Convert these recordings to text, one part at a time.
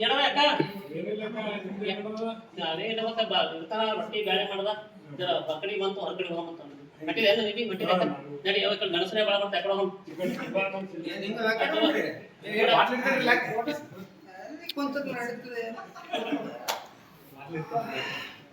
ಏನವ ಅಕ್ಕ ಅದೇ ಇಲ್ಲ ಮತ್ತೆ ಬಾ ಇರ್ತಾನ ರೊಟ್ಟಿ ಬ್ಯಾಳೆ ಮಾಡ್ದ ಜರ ಬಕಡಿ ಬಂತು ಹೊರಗಡೆ ಹೋಗಂತ ಮಟ್ಟಿದೆ ಎಲ್ಲ ನಿಧಿ ಮಟ್ಟಿದೆ ನಡಿ ಯಾವ ಕಡೆ ಗಣಸನೇ ಬಾಳ ಬರ್ತಾ ಯಾಕಡೆ ಹೋಗಂ ಹಿಂದಿ ಬಾಯ್ನ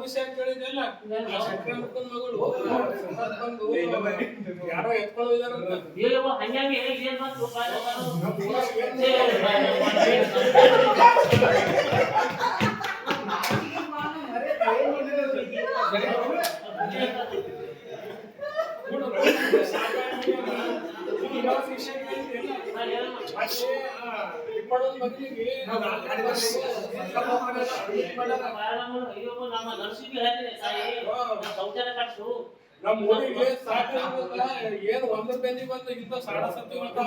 ವಿಷಯ ಕೇಳಿದೆಲ್ಲ ಮಗಳು ಬಂದು ಯಾರೋ ಎತ್ಕೊಳ್ಳೋ ನಮ್ಮ ಊರಿಗೆ ಸಾಕಾಗಲ್ಲ ಏನು ಒಂದ್ರ ಬೆನ್ನಿ ಬಂದು ಇಂಥ ಸಾಡ ಸತ್ತಿ ಹಾ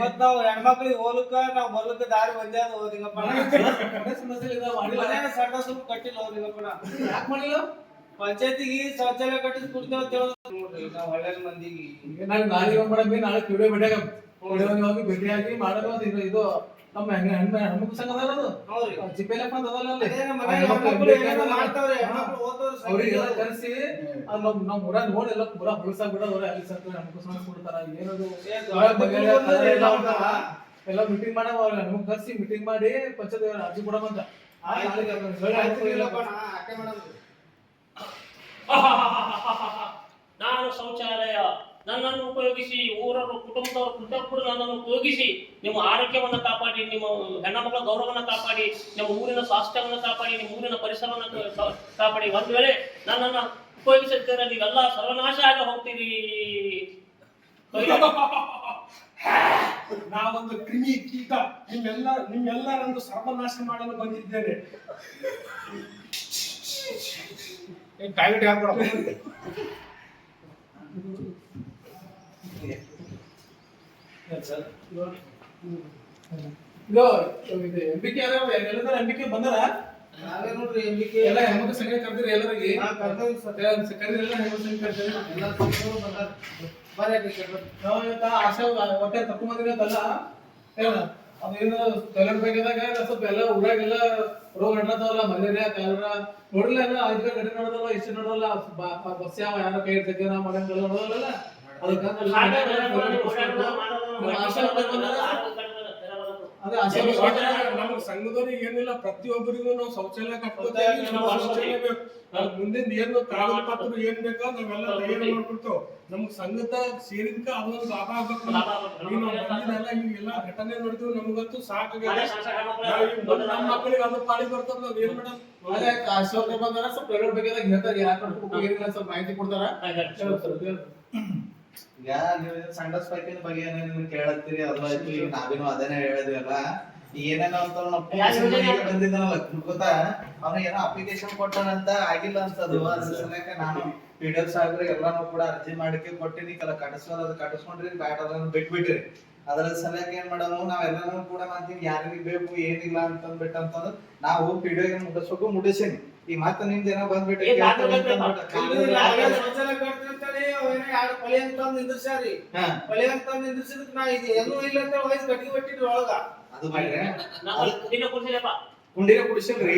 ಮತ್ ನಾವ್ ಹೆಣ್ಮಕ್ಳಿಗೆ ಹೋಲಕ್ಕ ನಾವ್ ಬರ್ಲಕ್ಕ ದಾರಿ ಬಂದೇ ಅದ. ಮನ್ಯಾಗ ಸಣ್ಣ ಸ್ವಲ್ಪ ಕಟ್ಟಿಲ್ಲ ಹೋದಿಂಗಪ್ಪ ಯಾಕ್ ಮಾಡಿಲ್ಲ? ಪಂಚಾಯತಿಗೆ ಶೌಚಾಲಯ ಕಟ್ಟಿಸ್ ಕೊಡ್ತೇವ ಅಂತ ಹೇಳೋದು ನೋಡ್ರಿ ನಾವ್ ಹಳ್ಳ್ಯಾಗ ಮಂದಿಗೆ ನಾಳೆ ನಾಳೆ ಮಾಡಮ್ಮಿ ನಾಳೆ ಕಿವಿಡೆ ಬಿಟ್ಟಾಗ ಭೇಟಿಯಾಗಿ ಮಾಡೋದು ಇದು ನಮ್ಮ ಹೆಂಗ ಹೆಣ್ಣು ಹೆಣ್ಮಕ್ಳು ಸಂಘ ಅದಲ್ಲ ಅದು. ಅಂತ ಅದಲ್ಲ ಅಲ್ಲಿ. ನಮ್ಮ ಹೆಣ್ಮಕ್ಳು ಹೆಣ್ಮಕ್ಳು ಅವ್ರಿಗೆ ಕರೆಸಿ ಊರಾಗ ನೋಡಿ ಎಲ್ಲ ಪೂರಾ ಹೊಲಸಾಗ್ ಅಲ್ಲಿ ಹೆಣ್ಮಕ್ಳು ಸಣ್ಣ ಕೊಡ್ತಾರ ಏನದು? ಎಲ್ಲ ಮೀಟಿಂಗ್ ಮಾಡ ನಮ್ಗೆ ಕರ್ಸಿ ಮೀಟಿಂಗ್ ಮಾಡಿ ಪಂಚಾಯತ್ ಅರ್ಜಿ ಕೊಡಮಂತ. ನಾನು ಶೌಚಾಲಯ. ನನ್ನನ್ನು ಉಪಯೋಗಿಸಿ ಊರವರು ಕುಟುಂಬದವರು ಪ್ರತಿಯೊಬ್ಬರು ನನ್ನನ್ನು ಉಪಯೋಗಿಸಿ ನಿಮ್ಮ ಆರೋಗ್ಯವನ್ನು ಕಾಪಾಡಿ ನಿಮ್ಮ ಹೆಣ್ಣುಮಕ್ಕಳ ಗೌರವವನ್ನು ಕಾಪಾಡಿ ನಿಮ್ಮ ಊರಿನ ಸ್ವಾಸ್ಥ್ಯವನ್ನು ಕಾಪಾಡಿ ನಿಮ್ಮ ಊರಿನ ಪರಿಸರವನ್ನು ಕಾಪಾಡಿ. ಒಂದು ವೇಳೆ ನನ್ನನ್ನು ಉಪಯೋಗಿಸುತ್ತೀರ ನೀವೆಲ್ಲ ಸರ್ವನಾಶ ಆಗ ಹೋಗ್ತೀರಿ. ನಾವೊಂದು ಕ್ರಿಮಿ ಕೀಟ ನಿಮ್ಮೆಲ್ಲ ನಿಮ್ಮೆಲ್ಲರನ್ನು ಸರ್ವನಾಶ ಮಾಡಲು ಬಂದಿದ್ದೇನೆ. ಟಾಯ್ಲೆಟ್ ಹಾಕ್ಬಿಡ ಎಂಬಿಕೆ ಎಂಬಿಕೆ ಬಂದರ? ನಾವೇ ನೋಡ್ರಿ MBK. ಎಲ್ಲ ಹೆಣ್ಮಕ್ಳು ಸಂಘ ಕರ್ದಿರಿ ಎಲ್ಲರಿಗೆ? ಹಾ, ಕರ್ದವ್ರಿ ಸರ್. ಕರ್ದಿರಿ ಎಲ್ಲ ಹೆಣ್ಮಕ್ಳು ಸಂಘ ಕರ್ದಿರಿ? ಎಲ್ಲ ಸಂಘದವ್ರು ಬಂದಾರ. ಬರ್ರಿ ಅಡ್ಡಿ ಸರ್, ಬರ್ರಿ. ನಾವು ಇವತ್ತ ಆಶಾ ಹೊಟ್ಟೆ ತಪ್ಪು ಅದೇನು ಬೇಕದಾಗ ಸ್ವಲ್ಪ ಎಲ್ಲ ಊರಾಗೆಲ್ಲ ರೋಗ ನಡೆದವಲ್ಲ ಮಲೇರಿಯಾ ಕಾಲರ ನೋಡಿಲ್ಲ ಎಲ್ಲ ಐದು ಗಡಿ ನಡೆದಲ್ಲ ಇಷ್ಟು ನಡೆದಲ್ಲ? ಬಸ್ ಯಾವ ಯಾರ ಕೈ ಮಾಡಂಗೆಲ್ಲ ನೋಡಲ್ಲ ನಮಗೆ ಸಂಘದವ್ರಿಗೆ ಏನಿಲ್ಲ ಪ್ರತಿಯೊಬ್ಬರಿಗೂ ನಾವು ಶೌಚಾಲಯ ಕಟ್ಕೋತೇವೆ ಮುಂದಿನ ಏನು ಕಾಗದ ಪತ್ರ ಏನ್ ಬೇಕೋ ನಾವೆಲ್ಲ ತಯಾರು ಮಾಡ್ಬಿಡ್ತೇವೆ ನಮ್ಗೆ ಸಂಘದ ಸೇರಿದ್ಕ ಅದೊಂದು ಲಾಭ ಆಗ್ಬೇಕು. ಬಂದಿದ್ದೆಲ್ಲ ಇವೆಲ್ಲ ಘಟನೆ ನೋಡಿದ್ವಿ ನಮಗಂತೂ ಸಾಕಾಗಿದೆ. ಈಗ ನಮ್ಮ ಮಕ್ಕಳಿಗೆ ಅದು ಪಾಳಿ ಬರ್ತದ ನಾವ್ ಏನ್ ಮೇಡಮ್ ಅದೇ ಅಶೋಕ್ ಬಂದಾರ ಸ್ವಲ್ಪ ಪ್ರೈವೇಟ್ ಹೇಳ್ತಾರೆ ಯಾಕೆ ಏನಿಲ್ಲ ಸ್ವಲ್ಪ ಮಾಹಿತಿ ಕೊಡ್ತಾರ? ಈಗ ನೀವು ಸಂಡಸ್ ಪೈಕಿನ ಬಗ್ಗೆ ಏನೋ ನಿಮ್ಗೆ ಕೇಳತ್ತೀರಿ ಅದಾಯ್ತು ಈಗ ನಾವೇನು ಅದನ್ನೇ ಹೇಳಿದ್ವಲ್ಲ. ಈಗ ಏನೇನೋ ಅಂತ? ಬಂದಿದ್ದಾನಲ್ಲ ಗೊತ್ತಾ? ಅವನು ಏನೋ ಅಪ್ಲಿಕೇಶನ್ ಕೊಟ್ಟಾನಂತ ಆಗಿಲ್ಲ ಅಂತದು ಅದ್ರ ಸಲಕ ನಾನು ಪಿ ಡಿ ಎಫ್ ಸಾಹೇಬ್ರೆ ಎಲ್ಲಾನು ಕೂಡ ಅರ್ಜಿ ಮಾಡಿಕೆ ಕೊಟ್ಟಿನಿ. ಕೆಲ ಕಟ್ಟಿಸೋದು ಅದು ಕಟ್ಟಿಸ್ಕೊಂಡ್ರಿ ಬ್ಯಾಡ ಅದನ್ನ ಬಿಟ್ಬಿಟ್ರಿ. ಅದ್ರ ಸಲಕ್ಕೆ ಏನ್ ಮಾಡಮು ನಾವೆಲ್ಲರೂ ಕೂಡ ಮಾಡ್ತೀನಿ ಯಾರಿಗೆ ಬೇಕು ಏನಿಲ್ಲ ಅಂತಂದ್ಬಿಟ್ಟು ಅಂತಂದ್ರೆ ನಾವು ಪಿ ಡಿ ಮುಗಿಸ್ಬೇಕು ಮುಗಿಸೀನಿ. ಈಗ ಮಾತು ನಿಮ್ದು ಏನೋ ಬಂದ್ಬಿಟ್ಟು ಅಂತ ನಿಂದ್ರಿಸಿದಕ್ಕೆ ನಾ ಇದು ಏನೂ ಇಲ್ಲ ಅಂತ ವಯಸ್ಸು ಒಳಗ. ಅದು ಮಾಡ್ರೆ ಕುಡಿನ ಕುಡಿಸಿಲ್ರಿ.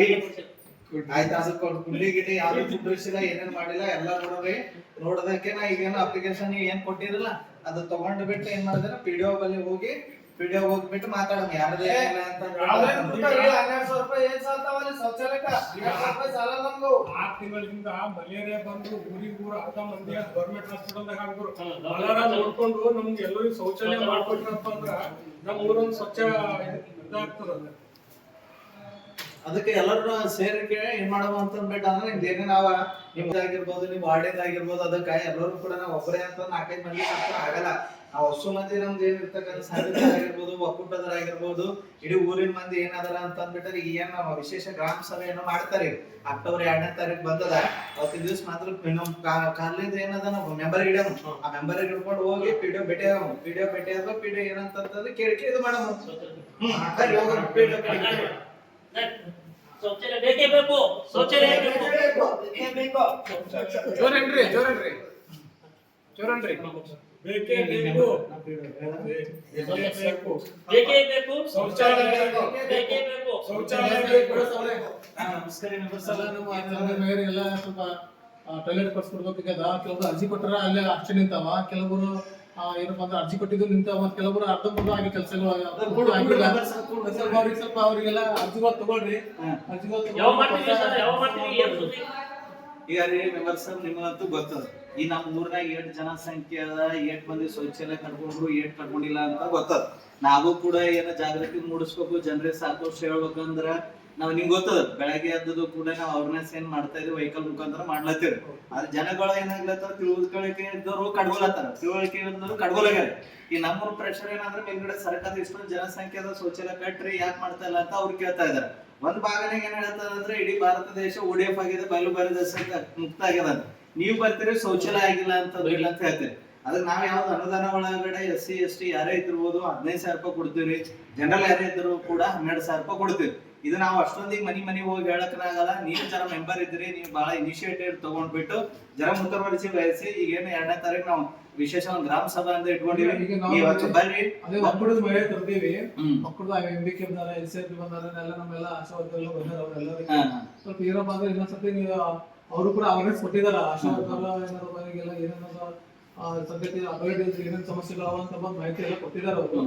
ಆಯ್ತಾ ಅದಕ್ಕೆ ಕುಂಡಿ ಗಿಡಿ ಯಾರು ಕುಂಡಿಸಿಲ್ಲ ಏನೇನ್ ಮಾಡಿಲ್ಲ ಎಲ್ಲ ನೋಡ್ರಿ ನೋಡೋದಕ್ಕೆ ನಾ ಈಗೇನು ಅಪ್ಲಿಕೇಶನ್ ಏನ್ ಕೊಟ್ಟಿರಲ್ಲ ಅದು ತಗೊಂಡ್ ಬಿಟ್ಟು ಏನ್ ಮಾಡಿದ್ರೆ ಪಿ ಡಿ ಬಲ್ಲಿ ಹೋಗಿ ಡಿ ಹೋಗ್ಬಿಟ್ಟು ಮಾತಾಡೋಣ ಯಾರು ಏನಿಲ್ಲ ಅಂತ ಅವ್ರೇನ್ ಬಿಡ್ತಾರೆ? ಅಂದ್ಬಿಟ್ಟು ಹನ್ನೆರಡು ಸಾವಿರ ರೂಪಾಯಿ ಏನ್ ಸಾಲ್ತಾವಲ್ಲಿ ಶೌಚಾಲಯಕ್ಕ? ಹನ್ನೆರಡು ಸಾವಿರ ರೂಪಾಯಿ ಸಾಲ ನಮ್ದು. ಆರ್ ತಿಂಗಳಿಂದ ಮಲೇರಿಯಾ ಬಂದು ಊರಿಗೆ ಊರ ಅರ್ಧ ಮಂದಿ ಗೌರ್ಮೆಂಟ್ ಹಾಸ್ಪಿಟಲ್ದಾಗ ಹಾಕಿದ್ರು ನೋಡ್ಕೊಂಡು ನಮ್ಗೆ ಎಲ್ಲರಿಗೂ ಶೌಚಾಲಯ ಮಾಡ್ಕೊಟ್ರಪ್ಪ ಅಂದ್ರ ನಮ್ಮ ಊರೊಂದು ಸ್ವಚ್ಛ ಇದಾಗ್ತದ ಅದಕ್ಕೆ ಎಲ್ಲರೂ ಸೇರಿಕೆ ಏನ್ ಮಾಡೋದು ಅಂತ ಅಂದ್ಬಿಟ್ಟು ಅಂದ್ರೆ ನಿಮ್ದು ಏನೇ ನಾವ ನಿಮ್ದು ಆಗಿರ್ಬೋದು ನಿಮ್ ವಾರ್ಡೇದ್ ಅದಕ್ಕೆ ಎಲ್ಲರೂ ಕೂಡ ನಾವು ಒಬ್ಬರೇ ಅಂತ ನಾಲ್ಕೈದು ಮಂದಿ ಅಂತ ಆಗಲ್ಲ. ನಾವು ಹೊಸ ಮಂದಿ ನಮ್ದು ಏನ್ ಇರ್ತಕ್ಕಂಥ ಸಾಹಿತ್ಯ ಆಗಿರ್ಬೋದು ಒಕ್ಕೂಟದರ ಆಗಿರ್ಬೋದು, ಇಡೀ ಊರಿನ ಮಂದಿ ಏನಾದ್ರ ಅಂತ ಅಂದ್ಬಿಟ್ರೆ ಏನ್ ವಿಶೇಷ ಗ್ರಾಮ ಸಭೆಯನ್ನು ಮಾಡ್ತಾರೆ. ಅಕ್ಟೋಬರ್ ಎರಡನೇ ತಾರೀಕು ಬಂದದ. ಅವತ್ತಿನ ದಿವಸ ಮಾತ್ರ ನಮ್ ಕಾಲಿಂದ ಏನದ ನಾವು ಮೆಂಬರ್ ಹಿಡಿಯಮ್ ಆ ಮೆಂಬರ್ ಹಿಡ್ಕೊಂಡು ಹೋಗಿ ಪಿಡಿಒ ಭೇಟಿ ಆಗೋಣ ಪಿಡಿಒ ಭೇಟಿ ಆದ್ಮೇಲೆ ಪಿಡಿಒ ಏನಂತಂದ್ರೆ ಕೇಳಿ ಇದು ಮಾಡೋಣ ಶೌಚಾಲಯ ಬೇಕೇ ಬೇಕು. ಶೌಚಾಲಯ ಬೇಕು. ಜೋರನ್ರಿ ಜೋರನ್ರಿ ಜೋರನ್ರಿ ಬೇಕೇ? ಬೇಕು ಬೇಕೇ. ಬೇಕು? ಬೇಕೇ ಬೇಕು? ಶೌಚಾಲಯ ಬೇಕು. ಬೇಕೇ. ಬೇಕು ಶೌಚಾಲಯ ಬೇಕು ಹಾ, ನಮಸ್ಕಾರ ಮೆಂಬರ್ ಸಲ ನಮ್ಮ ಆಚರಣೆ ಮೇಯರ್ ಎಲ್ಲ ಸ್ವಲ್ಪ ಟಾಯ್ಲೆಟ್ ಕೊಡ್ಸ್ಕೊಡ್ಬೇಕಾಗ್ಯದ ಕೆಲವರು ಅರ್ಜಿ ಕೊಟ್ಟರ ಅಲ್ಲೇ ಅಷ್ಟೇ ನಿಂತಾವ ಕೆಲವೊಬ್ರು ಆ, ಏನಪ್ಪಾ ಅಂದ್ರೆ ಅರ್ಜಿ ಕೊಟ್ಟಿದ್ದು ನಿಂತ ಮತ್ತೆ ಕೆಲವರು ಅರ್ಧಂಬರ್ಧ ಆಗಿ ಕೆಲಸಗಳು ಸ್ವಲ್ಪ ಅವ್ರಿಗೆ ಸ್ವಲ್ಪ ಅವರಿಗೆಲ್ಲ ಅರ್ಜಿಗಳು ತಗೊಳ್ರಿ. ಅರ್ಜಿಗಳು ಏನ್ ಈಗ ರೀ ಮೆಂಬರ್ಸ್ ನಿಮಗಂತೂ ಗೊತ್ತದ. ಈ ನಮ್ಮ ಊರ್ನಾಗ ಏಟ್ ಜನಸಂಖ್ಯೆ ಅದ ಏಟ್ ಮಂದಿ ಶೌಚಾಲಯ ಕಟ್ಕೊಂಡ್ರು ಏಟ್ ಕಟ್ಕೊಂಡಿಲ್ಲ ಅಂತ ಗೊತ್ತದ. ನಾವು ಕೂಡ ಏನ ಜಾಗೃತಿ ಮೂಡಿಸ್ಬೇಕು ಜನರಿಗೆ ಸಾಕಷ್ಟು ಹೇಳ್ಬೇಕಂದ್ರ ನಾವ್ ನಿಮ್ಗೆ ಗೊತ್ತದ, ಬೆಳಗ್ಗೆ ಎದ್ದದು ಕೂಡ ನಾವು ಅವೇರ್ನೆಸ್ ಏನ್ ಮಾಡ್ತಾ ಇದೀವಿ ವೆಹಿಕಲ್ ಮುಖಾಂತರ ಮಾಡ್ಲತ್ತೀವಿ ಆದ್ರೆ ಜನಗಳ ಏನಾಗ್ಲತ್ತಾರ ತಿಳುವಳಿಕೆ ಇದ್ದವರು ಕಡ್ಗೋಲತ್ತಾರ ತಿಳುವಳಿಕೆ ಇದ್ದವರು ಕಡ್ಗೊಲಾಗ್ಯಾರ ಈ ನಮ್ಮ ಪ್ರೆಷರ್ ಏನಂದ್ರೆ ಮೇಲ್ಗಡೆ ಸರ್ಕಾರ ಇಷ್ಟೊಂದು ಜನಸಂಖ್ಯೆದ ಶೌಚಾಲಯ ಕಟ್ರಿ, ಯಾಕೆ ಮಾಡ್ತಾ ಇಲ್ಲ ಅಂತ ಅವ್ರು ಕೇಳ್ತಾ ಇದಾರೆ. ಒಂದ್ ಭಾಗನಾಗ ಏನ್ ಹೇಳ್ತಾರಂದ್ರೆ ಇಡೀ ಭಾರತ ದೇಶ ಓಡಿಎಫ್ ಆಗಿದೆ, ಬಯಲು ಬಯಲು ದೇಶ ಮುಕ್ತ ಆಗ್ಯದ. ನೀವು ಬರ್ತೀರಿ, ಶೌಚಾಲಯ ಆಗಿಲ್ಲ ಅಂತ ಇಲ್ಲ ಅಂತ ಹೇಳ್ತೀರಿ. ಅದಕ್ಕೆ ನಾವ್ ಯಾವ್ದು ಅನುದಾನ ಒಳಗಡೆ ಎಸ್ ಸಿ ಎಸ್ ಟಿ ಯಾರೇ ಇದ್ದಿರ್ಬೋದು, ಹದಿನೈದು ಸಾವಿರ ರೂಪಾಯಿ ಕೊಡ್ತೀವಿ ಜನರಲ್ ಯಾರೇ ಇದ್ರು ಕೂಡ ಹನ್ನೆರಡು ಸಾವಿರ ರೂಪಾಯಿ ಕೊಡ್ತೀವಿ ಇದು ನಾವು ಅಷ್ಟೊಂದಿಗೆ ಮನಿ ಮನಿ ಹೋಗಿ ಹೇಳಕ್ಕಾಗಲ್ಲ. ನೀವು ಜನ ಮೆಂಬರ್ ಇದ್ರಿ ನೀವು ಬಹಳ ಇನಿಷಿಯೇಟಿವ್ ತಗೊಂಡ್ಬಿಟ್ಟು ಜನ ಮುತುವರ್ಜಿ ವಹಿಸಿ ಈಗೇನು ಎರಡನೇ ತಾರೀಕು ನಾವು ವಿಶೇಷ ಒಂದು ಗ್ರಾಮ ಸಭಾ ಅಂತ ಇಟ್ಕೊಂಡಿವಿ. ಇವತ್ತು ಬರ್ರಿ. ಅದೇ ಒಕ್ಕೂಟದ ಮಹಿಳೆ ತರ್ತೀವಿ. ಹ್ಮ್. ಒಕ್ಕೂಟದ ಎಂ ಬಿ ಕೆ ಬಂದಾರ ಎಲ್ ಸಿ ಎಫ್ ಬಂದಾರ ಎಲ್ಲ ನಮ್ಮೆಲ್ಲ ಆಶಾವಾದಿಗಳು ಬಂದಾರ ಅವ್ರೆಲ್ಲರಿಗೆ. ಸ್ವಲ್ಪ ಏನಪ್ಪ ಅಂದ್ರೆ ಇನ್ನೊಂದ್ಸತಿ ನೀವು ಅವರು ಕೂಡ ಅವೇರ್ನೆಸ್ ಕೊಟ್ಟಿದಾರ ಆಶಾವಾದಿಗಳ ಏನಾದ್ರು ಮನೆಗೆಲ್ಲ ಏನೇನೋ ಸದ್ಯಕ್ಕೆ ಅಪಘಾತ ಏನೇನು ಸಮಸ್ಯೆಗಳು ಅಂತ ಬಂದು ಮಾಹಿತಿ ಎಲ್ಲ ಕೊಟ್ಟಿದಾರ ಅವರು.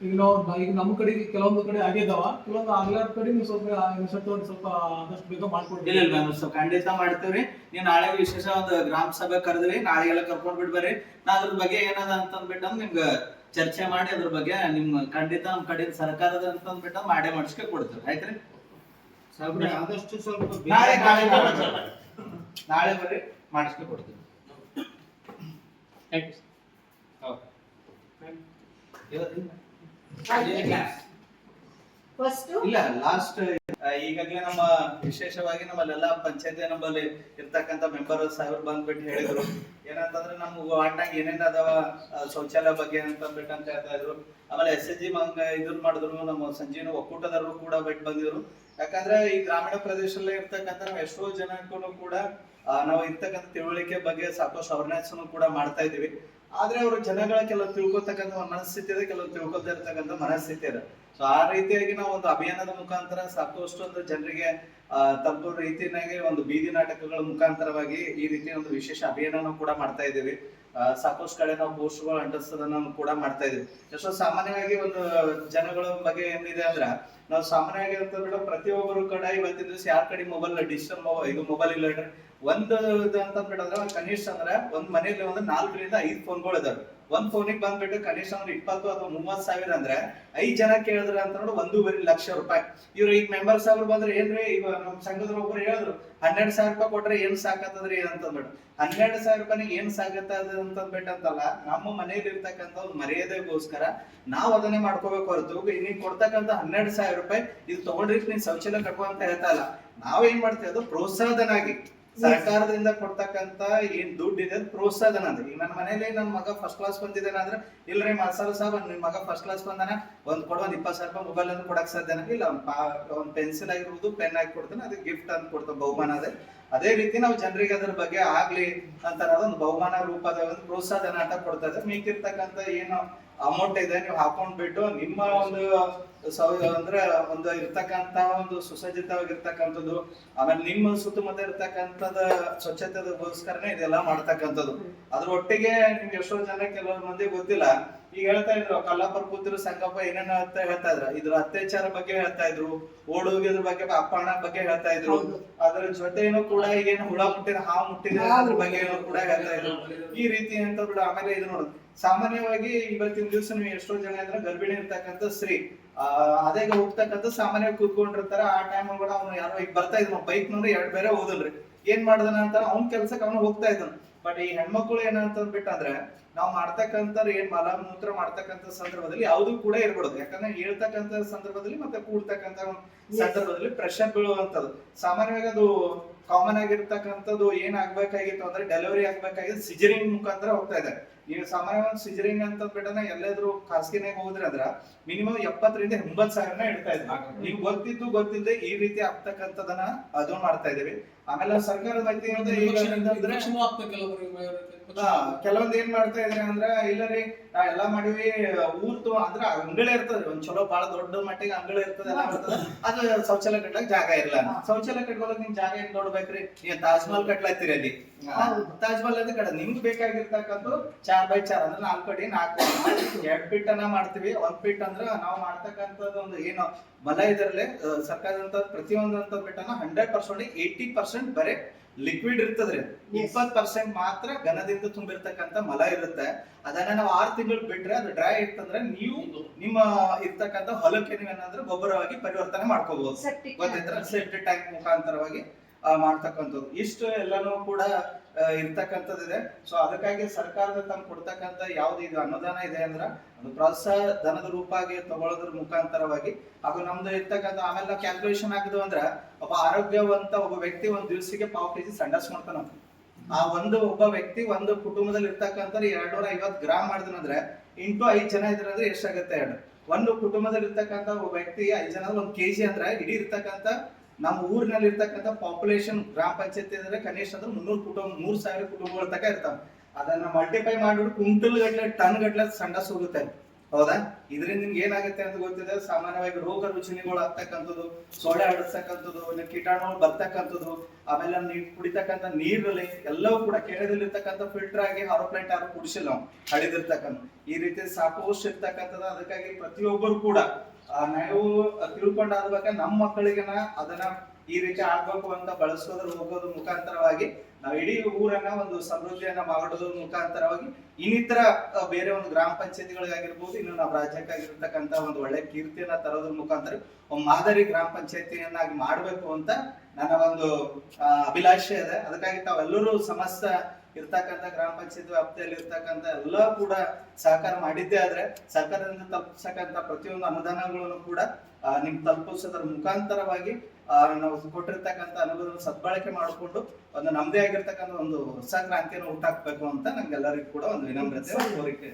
ಈಗ ನಾವು ಈಗ ನಮ್ಮ ಕಡೆಗೆ ಕೆಲವೊಂದು ಕಡೆ ಆಗಿದಾವ ಕೆಲವೊಂದು ಆಗ್ಲಾರ್ದ ಕಡೆ ನೀವು ಸ್ವಲ್ಪ ಸ್ವಲ್ಪ ಒಂದು ಸ್ವಲ್ಪ ಆದಷ್ಟು ಬೇಗ ಮಾಡ್ಕೊಡ್ತೀವಿ ಇಲ್ಲ ನಾನು ಸ್ವಲ್ಪ ಖಂಡಿತ ಮಾಡ್ತೇವ್ರಿ. ನೀವು ನಾಳೆ ವಿಶೇಷ ಒಂದು ಗ್ರಾಮ ಸಭೆ ಕರೆದ್ರಿ ನಾಳೆ ಎಲ್ಲ ಕರ್ಕೊಂಡ್ ಬಿಡ್ಬಾರಿ ಬರ್ರಿ. ನಾ ಅದ್ರ ಬಗ್ಗೆ ಏನದ ಅಂತ ಅಂದ್ಬಿಟ್ಟು ನಿಮ್ಗೆ ಚರ್ಚೆ ಮಾಡಿ ಅದ್ರ ಬಗ್ಗೆ ನಿಮ್ ಖಂಡಿತ ನಮ್ ಕಡೆ ಸರ್ಕಾರದ ಅಂತ ಅಂದ್ಬಿಟ್ಟು ಮಾಡೇ ಮಾಡಿಸ್ಕೆ ಕೊಡ್ತೇವೆ ಆಯ್ತ್ರಿ? ಆದಷ್ಟು ಸ್ವಲ್ಪ ನಾಳೆ ನಾಳೆ ಸರ್, ಬರ್ರಿ. ಮಾಡಿಸ್ಕೆ ಕೊಡ್ತೀವಿ Thank you. ಇವತ್ತಿನ ಫಸ್ಟ್ ಇಲ್ಲ ಲಾಸ್ಟ್ ಈಗಾಗಲೇ ನಮ್ಮ ವಿಶೇಷವಾಗಿ ನಮ್ಮಲ್ಲೆಲ್ಲ ಪಂಚಾಯತಿ ನಮ್ಮಲ್ಲಿ ಇರ್ತಕ್ಕಂತ ಮೆಂಬರ್ ಸಾಹೇಬ್ರು ಬಂದ್ಬಿಟ್ಟು ಹೇಳಿದ್ರು. ಏನಂತಂದ್ರೆ ನಮ್ಮ ವಾರ್ಡ್ನಾಗ ಏನೇನ್ ಅದಾವ ಶೌಚಾಲಯ ಬಗ್ಗೆ ಅಂತ ಅಂದ್ಬಿಟ್ಟು ಅಂತ ಹೇಳ್ತಾ ಇದ್ರು. ಆಮೇಲೆ ಎಸ್ ಎಸ್ ಜಿ ಮಾಡಿದ್ರು, ನಮ್ಮ ಸಂಜೀವ್ ಒಕ್ಕೂಟದವರು ಕೂಡ ಬಿಟ್ಟು ಬಂದಿದ್ರು. ಯಾಕಂದ್ರೆ ಈ ಗ್ರಾಮೀಣ ಪ್ರದೇಶದಲ್ಲೇ ಇರ್ತಕ್ಕಂಥ ಎಷ್ಟೋ ಜನಕ್ಕೂ ಕೂಡ ನಾವು ಇರ್ತಕ್ಕಂಥ ತಿಳುವಳಿಕೆ ಬಗ್ಗೆ ಸಾಕಷ್ಟು ಅವೇರ್ನೆಸ್ ಕೂಡ ಮಾಡ್ತಾ ಇದೀವಿ ಆದ್ರೆ ಅವರು ಜನಗಳ ಕೆಲವು ತಿಳ್ಕೊತಕ್ಕಂಥ ಮನಸ್ಥಿತಿ ಇದೆ, ಕೆಲವು ತಿಳ್ಕೊತಾ ಇರ್ತಕ್ಕಂಥ ಮನಸ್ಥಿತಿ ಇದೆ. ಸೊ ಆ ರೀತಿಯಾಗಿ ನಾವು ಒಂದು ಅಭಿಯಾನದ ಮುಖಾಂತರ ಸಾಕಷ್ಟು ಒಂದು ಜನರಿಗೆ ತಪ್ಪ ರೀತಿಯಾಗಿ ಒಂದು ಬೀದಿ ನಾಟಕಗಳ ಮುಖಾಂತರವಾಗಿ ಈ ರೀತಿ ಒಂದು ವಿಶೇಷ ಅಭಿಯಾನ ಕೂಡ ಮಾಡ್ತಾ ಇದ್ದೀವಿ. ಸಾಕಷ್ಟು ಕಡೆ ನಾವು ಪೋಸ್ಟ್ಗಳು ಅಂಟಿಸೋದನ್ನ ಕೂಡ ಮಾಡ್ತಾ ಇದೀವಿ ಎಷ್ಟೋ ಸಾಮಾನ್ಯವಾಗಿ ಒಂದು ಜನಗಳ ಬಗ್ಗೆ ಏನಿದೆ ಅಂದ್ರ, ನಾವು ಸಾಮಾನ್ಯವಾಗಿ ಅಂತ ಹೇಳಿ ಪ್ರತಿಯೊಬ್ಬರು ಕಡೆ ಇವತ್ತಿನ ದಿವಸ ಯಾರ ಕಡೆ ಮೊಬೈಲ್ ಡಿಜಿಟಲ್ ಮೊಬೈಲ್ ಇದು ಮೊಬೈಲ್ ಇಲ್ಲ ಒಂದ್ ಅಂತ ಒಂದ್ ಕನಿಷ್ಠ ಅಂದ್ರೆ ಒಂದ್ ಮನೇಲಿ ಒಂದು ನಾಲ್ಕರಿಂದ ಐದು ಫೋನ್ಗಳು ಇದಾವೆ. ಒಂದ್ ಫೋನಿಗೆ ಬಂದ್ಬಿಟ್ಟು ಕನಿಷ್ಠ ಅಂದ್ರೆ ಇಪ್ಪತ್ತು ಅಥವಾ ಮೂವತ್ ಸಾವಿರ ಅಂದ್ರೆ ಐದ್ ಜನ ಕೇಳಿದ್ರ ಅಂತ ನೋಡಿ ಒಂದೂವರೆ ಲಕ್ಷ ರೂಪಾಯಿ. ಇವ್ರು ಈಗ ಮೆಂಬರ್ ಅವ್ರು ಬಂದ್ರೆ ಏನ್ರಿ, ಈಗ ನಮ್ ಸಂಘದ ಒಬ್ರು ಹೇಳಿದ್ರು, ಹನ್ನೆರಡು ಸಾವಿರ ರೂಪಾಯಿ ಕೊಟ್ರೆ ಏನ್ ಸಾಕತ್ತದ್ರಿ ಅಂತಂದ್ಬಿಟ್ಟು ಹನ್ನೆರಡು ಸಾವಿರ ರೂಪಾಯಿ ಏನ್ ಸಾಕತ್ತದ ಅಂತಂದ್ಬಿಟ್ಟು ಅಂತಲ್ಲ, ನಮ್ಮ ಮನೇಲಿ ಇರ್ತಕ್ಕಂಥ ಒಂದು ಮರ್ಯಾದೆಗೋಸ್ಕರ ನಾವ್ ಅದನ್ನೇ ಮಾಡ್ಕೋಬೇಕು ಹೊರತು ನೀನ್ ಕೊಡ್ತಕ್ಕಂಥ ಹನ್ನೆರಡು ಸಾವಿರ ರೂಪಾಯಿ ಇದು ತಗೊಂಡ್ರಿ ನೀನ್ ಶೌಚಾಲಯ ಕಟ್ಟುವಂತ ಹೇಳ್ತಾ ಇಲ್ಲ. ನಾವೇನ್ ಮಾಡ್ತೀವಿ, ಅದು ಪ್ರೋತ್ಸಾಹದನಾಗಿ. ಸರ್ಕಾರದಿಂದ ಕೊಡ್ತಕ್ಕಂತ ಏನ್ ದುಡ್ಡು ಇದೆ ಪ್ರೋತ್ಸಾಹನ ಅಂದ್ರೆ ಈಗ ನನ್ನ ಮನೇಲಿ ನನ್ನ ಮಗ ಫಸ್ಟ್ ಕ್ಲಾಸ್ ಬಂದಿದ್ದೇನೆ ಅಂದ್ರೆ, ಇಲ್ರಿ ಮಸಾಲ ಸಾಬ್ ನಿಮ್ ಮಗ ಫಸ್ಟ್ ಕ್ಲಾಸ್ ಬಂದಾನ, ಒಂದ್ ಕೊಡ, ಒಂದ್ ಇಪ್ಪತ್ತು ಸಾವಿರ ರೂಪಾಯಿ ಮೊಬೈಲ್ ಅಂದ್ರೆ ಕೊಡಕ್ ಸಾಧ್ಯನ? ಇಲ್ಲ, ಒಂದ್ ಪೆನ್ಸಿಲ್ ಆಗಿರ್ಬೋದು ಪೆನ್ ಆಗಿ ಕೊಡ್ತಾನೆ ಅದಕ್ಕೆ ಗಿಫ್ಟ್ ಅಂತ ಕೊಡ್ತಾನೆ, ಬಹುಮಾನ ಅದೇ. ಅದೇ ರೀತಿ ನಾವು ಜನರಿಗೆ ಅದ್ರ ಬಗ್ಗೆ ಆಗ್ಲಿ ಅಂತ ಒಂದು ಬಹುಮಾನ ರೂಪದ ಒಂದು ಪ್ರೋತ್ಸಾಹನ ಅಂತ ಕೊಡ್ತಾ ಮಿಕ್ಕಿರ್ತಕ್ಕಂಥ ಏನು ಅಮೌಂಟ್ ಇದೆ, ನೀವು ಹಾಕೊಂಡ್ಬಿಟ್ಟು ನಿಮ್ಮ ಒಂದು ಅಂದ್ರೆ ಒಂದು ಇರ್ತಕ್ಕಂತ ಒಂದು ಸುಸಜ್ಜಿತವಾಗಿರ್ತಕ್ಕಂಥದ್ದು, ಆಮೇಲೆ ನಿಮ್ಮ ಸುತ್ತಮುತ್ತ ಇರ್ತಕ್ಕಂಥದ ಸ್ವಚ್ಛತೆಗೋಸ್ಕರನೇ ಇದೆಲ್ಲ ಮಾಡ್ತಕ್ಕಂಥದ್ದು. ಅದ್ರ ಒಟ್ಟಿಗೆ ನಿಮ್ಗೆ ಎಷ್ಟೋ ಜನ ಕೆಲವೊಂದು ಮಂದಿ ಗೊತ್ತಿಲ್ಲ ಈಗ ಹೇಳ್ತಾ ಇದ್ರು ಕಲ್ಲಾಪುರ ಕೂತಿರು ಸಂಗಪ್ಪ ಏನೇನ ಅಂತ ಹೇಳ್ತಾ ಇದ್ರ. ಇದ್ರ ಅತ್ಯಾಚಾರ ಬಗ್ಗೆ ಹೇಳ್ತಾ ಇದ್ರು ಓಡೋಗಿದ್ರ ಬಗ್ಗೆ ಅಪ್ಪಣ ಬಗ್ಗೆ ಹೇಳ್ತಾ ಇದ್ರು. ಅದ್ರ ಜೊತೆನೂ ಕೂಡ ಈಗೇನು ಹುಳ ಮುಟ್ಟಿದ ಹಾವು ಮುಟ್ಟಿದ ಅದ್ರ ಬಗ್ಗೆ ಕೂಡ ಹೇಳ್ತಾ ಇದ್ರು. ಈ ರೀತಿ ಅಂತ ಬಿಡ ಆಮೇಲೆ ಇದು ನೋಡುದು ಸಾಮಾನ್ಯವಾಗಿ ಇವತ್ತಿನ ದಿವಸ ನೀವು ಎಷ್ಟೋ ಜನ ಇದ್ರೆ ಗರ್ಭಿಣಿ ಇರ್ತಕ್ಕಂಥ ಸ್ತ್ರೀ ಆ ಅದೇ ಹೋಗ್ತಕ್ಕಂಥ ಸಾಮಾನ್ಯ ಕೂತ್ಕೊಂಡಿರ್ತಾರ. ಆ ಟೈಮ್ ಕೂಡ ಅವ್ನು ಯಾರೋ ಈಗ ಬರ್ತಾ ಇದ್ನು ಬೈಕ್ ನೋಡಿ ಎರಡ್ ಬೇರೆ ಹೋದಲ್ರಿ. ಏನ್ ಮಾಡ್ದನ ಅಂತ ಅವ್ನ ಕೆಲ್ಸಕ್ಕೆ ಅವ್ನು ಹೋಗ್ತಾ ಇದ್ದಾನ. ಬಟ್ ಈ ಹೆಣ್ಮಕ್ಳು ಏನಂತ ಬಿಟ್ಟಂದ್ರೆ ನಾವು ಮಾಡ್ತಕ್ಕಂಥ ಏನ್ ಮಲಮೂತ್ರ ಮಾಡ್ತಕ್ಕಂಥ ಸಂದರ್ಭದಲ್ಲಿ ಯಾವ್ದು ಕೂಡ ಇರ್ಬಾರ್ದು. ಯಾಕಂದ್ರೆ ಹೇಳ್ತಕ್ಕಂಥ ಸಂದರ್ಭದಲ್ಲಿ ಮತ್ತೆ ಕೂಡ್ತಕ್ಕಂಥ ಸಂದರ್ಭದಲ್ಲಿ ಪ್ರೆಷರ್ ಬೀಳುವಂತದ್ದು ಸಾಮಾನ್ಯವಾಗಿ ಅದು ಕಾಮನ್ ಆಗಿರ್ತಕ್ಕಂಥದ್ದು ಏನ್ ಆಗ್ಬೇಕಾಗಿತ್ತು ಅಂದ್ರೆ ಡೆಲಿವರಿ ಆಗ್ಬೇಕಾಗಿತ್ತು ಸಿಜರಿಂಗ್ ಮುಖಾಂತರ ಹೋಗ್ತಾ ಇದೆ. ನೀವು ಸಾಮಾನ್ಯವಾಗಿ ಸಿಜರಿಂಗ್ ಅಂತ ಬಿಟ್ಟನ ಎಲ್ಲಾದ್ರೂ ಖಾಸಗಿನಾಗ ಹೋದ್ರೆ ಅದ್ರ ಮಿನಿಮಮ್ ಎಪ್ಪತ್ತರಿಂದ ಎಂಬತ್ ಸಾವಿರನ ಇಡ್ತಾ ಇದ್ವಿ. ಈಗ ಗೊತ್ತಿದ್ದು ಗೊತ್ತಿಲ್ಲದೆ ಈ ರೀತಿ ಆಗ್ತಕ್ಕಂಥದನ್ನ ಅದು ಮಾಡ್ತಾ ಇದೀವಿ ಆಮೇಲೆ ಸರ್ಕಾರದ ವತಿಯಿಂದ ಕೆಲವೊಂದ್ ಏನ್ ಮಾಡ್ತಾ ಇದ್ರಿ ಅಂದ್ರ ಇಲ್ಲ ರೀ ನಾ ಎಲ್ಲಾ ಮಾಡಿವಿ ಊರ್ ಅಂದ್ರೆ ಅಂಗಳ ಇರ್ತದ್ರಿ ಒಂದ್ ಚಲೋ ಬಾಳ ದೊಡ್ಡ ಮಟ್ಟಿಗೆ ಅಂಗಳ ಇರ್ತದ ಎಲ್ಲ ಇರ್ತದ. ಅದು ಶೌಚಾಲಯ ಕಟ್ಲಕ್ ಜಾಗ ಇಲ್ಲ. ಶೌಚಾಲಯ ಕಟ್ಕೊಳಕ್ ನಿಮ್ ಜಾಗ ಏನ್ ನೋಡ್ಬೇಕ್ರಿ? ನೀವ್ ತಾಜ್ ಮಹಲ್ ಕಟ್ಲತ್ತೀರಿ ಅಲ್ಲಿ. ತಾಜ್ ಮಹಲ್ ಅದ ಕಡೆ ನಿಮ್ಗೆ ಬೇಕಾಗಿರ್ತಕ್ಕಂಥ ಚಾರ್ ಬೈ ಚಾರ್ ಅಂದ್ರೆ ನಾಲ್ಕು ಅಡಿ ನಾಲ್ಕು ಎರಡ್ ಫೀಟ್ ಅನ್ನ ಮಾಡ್ತೀವಿ. ಒಂದ್ ಫೀಟ್ ಅಂದ್ರ ನಾವು ಮಾಡ್ತಕ್ಕಂಥದ್ದು ಒಂದು ಏನು ಬಲ ಇದರಲ್ಲಿ ಸರ್ಕಾರದಂತ ಪ್ರತಿಯೊಂದಂತ ಬಿಟ್ಟನ ಹಂಡ್ರೆಡ್ ಪರ್ಸೆಂಟ್ ಏಯ್ಟಿ ಪರ್ಸೆಂಟ್ ಬರೇ ಲಿಕ್ವಿಡ್ ಇರ್ತದ್ರಿ. ಇಪ್ಪತ್ ಪರ್ಸೆಂಟ್ ಮಾತ್ರ ಘನದಿಂದ ತುಂಬಿರ್ತಕ್ಕಂಥ ಮಲ ಇರುತ್ತೆ. ಅದನ್ನ ನಾವು ಆರ್ ತಿಂಗಳು ಬಿಟ್ರೆ ಅದು ಡ್ರೈ ಇರ್ತಂದ್ರೆ ನೀವು ನಿಮ್ಮ ಇರ್ತಕ್ಕಂಥ ಹೊಲಕ್ಕೆ ನೀವೇನಾದ್ರೆ ಗೊಬ್ಬರವಾಗಿ ಪರಿವರ್ತನೆ ಮಾಡ್ಕೋಬಹುದು ಗೊತ್ತಿದ್ರೆ ಟ್ಯಾಂಕ್ ಮುಖಾಂತರವಾಗಿ ಮಾಡ್ತಕ್ಕಂಥದ್ದು. ಇಷ್ಟು ಎಲ್ಲಾನು ಕೂಡ ಇರ್ತಕ್ಕಂಥದ್ದಿದೆ ಸೊ ಅದಕ್ಕಾಗಿ ಸರ್ಕಾರದ ತಮ್ಮ ಕೊಡ್ತಕ್ಕಂಥ ಯಾವ್ದು ಇದು ಅನುದಾನ ಇದೆ ಅಂದ್ರ ಒಂದು ಪ್ರೋತ್ಸಾಹ ಧನದ ರೂಪಾಗಿ ತಗೊಳ್ಳೋದ್ರ ಮುಖಾಂತರವಾಗಿ ಹಾಗೂ ನಮ್ದು ಇರ್ತಕ್ಕಂಥ ಆಮೇಲೆ ಕ್ಯಾಲ್ಕುಲೇಷನ್ ಆಗಿದ್ವು ಅಂದ್ರ ಒಬ್ಬ ಆರೋಗ್ಯವಂತ ಒಬ್ಬ ವ್ಯಕ್ತಿ ಒಂದ್ ದಿವಸಕ್ಕೆ ಪಾವ್ ಕೆಜಿ ಸಂಡಸ್ ಮಾಡ್ತಾನ ಆ ಒಂದು ಒಬ್ಬ ವ್ಯಕ್ತಿ ಒಂದು ಕುಟುಂಬದಲ್ಲಿ ಇರ್ತಕ್ಕಂಥ ಎರಡ್ನೂರ ಐವತ್ ಗ್ರಾಮ್ ಮಾಡಿದ್ರಂದ್ರೆ ಇಂಟು ಐದ್ ಜನ ಇದ್ರಂದ್ರೆ ಎಷ್ಟಾಗುತ್ತೆ ಎರಡು? ಒಂದು ಕುಟುಂಬದಲ್ಲಿ ಇರ್ತಕ್ಕಂಥ ಒಬ್ಬ ವ್ಯಕ್ತಿ ಐದ್ ಜನ ಒಂದ್ ಕೆಜಿ ಅಂದ್ರೆ ಇಡೀ ಇರ್ತಕ್ಕಂಥ ನಮ್ಮ ಊರಿನಲ್ಲಿ ಇರ್ತಕ್ಕಂಥ ಪಾಪ್ಯುಲೇಷನ್ ಗ್ರಾಮ ಪಂಚಾಯತಿ ಅಂದ್ರೆ ಕನಿಷ್ಠ ಅಂದ್ರೆ ಮುನ್ನೂರು ಕುಟುಂಬ, ಮೂರ್ ಸಾವಿರ ಕುಟುಂಬಗಳ ತನಕ ಇರ್ತಾವ. ಅದನ್ನ ಮಲ್ಟಿಪ್ಲೈ ಮಾಡಿಬಿಟ್ಟು ಕುಂಟಲ್ ಗಟ್ಲೆ ಟನ್ ಗಟ್ಲೆ ಸಂಡ ಹೋಗುತ್ತೆ ಹೌದಾ? ಇದರಿಂದ ನಿಮ್ಗೆ ಏನಾಗುತ್ತೆ ಅಂತ ಗೊತ್ತಿದೆ? ಸಾಮಾನ್ಯವಾಗಿ ರೋಗ ರುಚಿನಿಗಳು ಆಗ್ತಕ್ಕಂಥದ್ದು, ಸೊಳ್ಳೆ ಆಡಿಸ್ತಕ್ಕಂಥದ್ದು ಇನ್ನು ಕೀಟಾಣುಗಳು ಬರ್ತಕ್ಕಂಥದ್ದು, ಆಮೇಲೆ ನೀರ್ ಕುಡಿತಕ್ಕಂಥ ನೀರಲ್ಲಿ ಎಲ್ಲವೂ ಕೂಡ ಕೆರೆದಲ್ಲಿರ್ತಕ್ಕಂಥ ಫಿಲ್ಟರ್ ಆಗಿ ಹಾರೋಪ್ಲಾಂಟ್ ಯಾರು ಕುಡಿಸಿಲ್ಲ ನಾವು ಈ ರೀತಿ ಸಾಕಷ್ಟು ಇರ್ತಕ್ಕಂಥದ್ದು, ಅದಕ್ಕಾಗಿ ಪ್ರತಿಯೊಬ್ಬರು ಕೂಡ ನಾವು ತಿಳ್ಕೊಂಡಾದ್ಬೇಕಾ ನಮ್ಮ ಮಕ್ಕಳಿಗೆನ ಅದನ್ನ ಈ ರೀತಿ ಆಗ್ಬೇಕು ಅಂತ ಬಳಸೋದ್ರ ಹೋಗೋದ್ರ ಮುಖಾಂತರವಾಗಿ ನಾವು ಇಡೀ ಊರನ್ನ ಒಂದು ಸಮೃದ್ಧಿಯನ್ನ ಮಾಡೋದ್ರ ಮುಖಾಂತರವಾಗಿ ಇನ್ನಿತರ ಬೇರೆ ಒಂದು ಗ್ರಾಮ ಪಂಚಾಯತಿಗಳಿಗಾಗಿರ್ಬೋದು, ಇನ್ನು ನಾವು ರಾಜ್ಯಕ್ಕಾಗಿರ್ತಕ್ಕಂತ ಒಂದು ಒಳ್ಳೆ ಕೀರ್ತಿಯನ್ನ ತರೋದ್ರ ಮುಖಾಂತರ ಒಂದು ಮಾದರಿ ಗ್ರಾಮ ಪಂಚಾಯತಿಯನ್ನಾಗಿ ಮಾಡಬೇಕು ಅಂತ ನನ್ನ ಒಂದು ಅಭಿಲಾಷೆ ಇದೆ. ಅದಕ್ಕಾಗಿ ತಾವೆಲ್ಲರೂ ಸಮಸ್ತ ಇರ್ತಕ್ಕಂಥ ಗ್ರಾಮ ಪಂಚಾಯತ್ ವ್ಯಾಪ್ತಿಯಲ್ಲಿ ಇರ್ತಕ್ಕಂಥ ಎಲ್ಲ ಕೂಡ ಸಹಕಾರ ಮಾಡಿದ್ದೇ ಆದ್ರೆ ಸರ್ಕಾರದಿಂದ ತಲುಪಿಸಕ್ಕಂಥ ಪ್ರತಿಯೊಂದು ಅನುದಾನಗಳನ್ನು ಕೂಡ ನಿಮ್ಗೆ ನಿಮ್ ತಲುಪಿಸೋದ್ರ ಮುಖಾಂತರವಾಗಿ ನಾವು ಕೊಟ್ಟಿರ್ತಕ್ಕಂಥ ಅನುದಾನ ಸದ್ಬಳಕೆ ಮಾಡಿಕೊಂಡು ಒಂದು ನಮ್ದೇ ಆಗಿರ್ತಕ್ಕಂಥ ಒಂದು ಹೊಸ ಕ್ರಾಂತಿಯನ್ನು ಹುಟ್ಟಾಕ್ಬೇಕು ಅಂತ ನಂಗೆಲ್ಲರಿಗೂ ಕೂಡ ಒಂದು ವಿನಮ್ರತೆ ಕೋರಿಕೆ.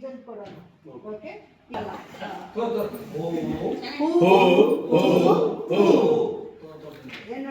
ಇದನ್ನು ಕೊಡೋಣ ಓಕೆ ಇಲ್ಲ ಏನು